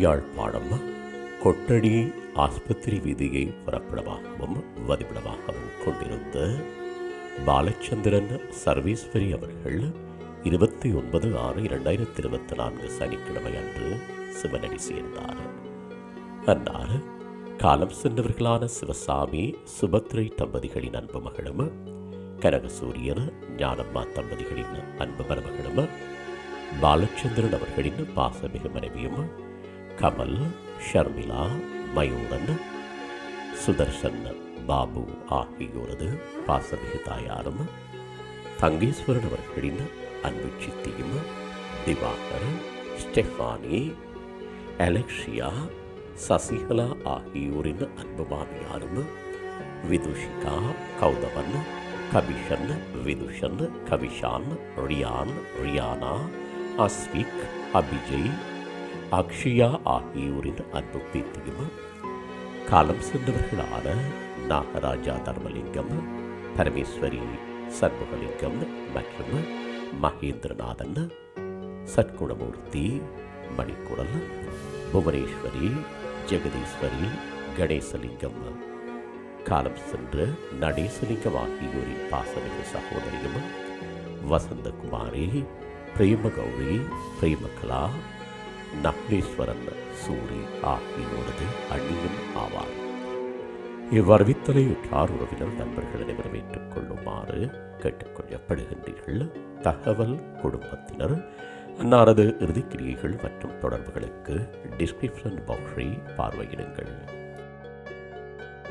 யாழ்ப்பாணம் கொட்டடி ஆஸ்பத்திரி வீதியை புறப்படமாகவும் வதிவிடமாகவும் கொண்டிருந்த பாலச்சந்திரன் சர்வேஸ்வரி அவர்கள் இருபத்தி ஒன்பது ஆறு இரண்டாயிரத்தி இருபத்தி நான்கு சனிக்கிழமை அன்று சிவனடி சேர்ந்தார். அன்னார் காலம் சென்றவர்களான சிவசாமி சுபத்ரை தம்பதிகளின் அன்பு மகளும் கனகசூரியன் ஞானம்மா தம்பதிகளின் அன்பு மருமகளும் பாலச்சந்திரன் அவர்களின் பாசமிகு மனைவியும் கமல் ஷர்மிளா மயூரன் சுதர்சன் பாபு ஆகியோரது பாசமிகு தாயாரும் தங்கேஸ்வரன் அவர்களின் அன்பு சித்தியும் திவாகர் ஸ்டெஃபானி அலெக்ஷியா சசிகலா ஆகியோரின் அன்பு மாமியாரும் விதுஷிகா கௌதவன் கபிஷன் விதுஷன் கவிஷான் ரியான் ரியானா அஸ்விக் அபிஜய் அக்ஷயா ஆகியோரின் அன்பு பேத்தியும் காலம் சென்றவர்களான நாகராஜா தர்மலிங்கம் பரமேஸ்வரி சண்முகலிங்கம் மற்றும் மகேந்திரநாதன் சத்குணமூர்த்தி மணிக்குடல் புவனேஸ்வரி ஜெகதீஸ்வரி கணேசலிங்கம். காலம் சென்று நடேசலிங்கம் ஆகியோரின் பாசமிகு சகோதரியும் வசந்தகுமாரி பிரேமகௌரி பிரேமகலா நக்லேஸ்வரன் சூரி ஆகியோரது அணியும் ஆவார். இவ்வறிவித்தலை உற்றார் உறவினர் நண்பர்கள் அனைவரும் ஏற்றுக்கொள்ளுமாறு கேட்டுக்கொள்ளப்படுகின்றீர்கள் தகவல் குடும்பத்தினர் அன்னாரது இறுதிக்கிரியைகள் மற்றும் தொடர்புகளுக்கு டிஸ்கிரிப்ஷன் பாக்ஸை பார்வையிடுங்கள்.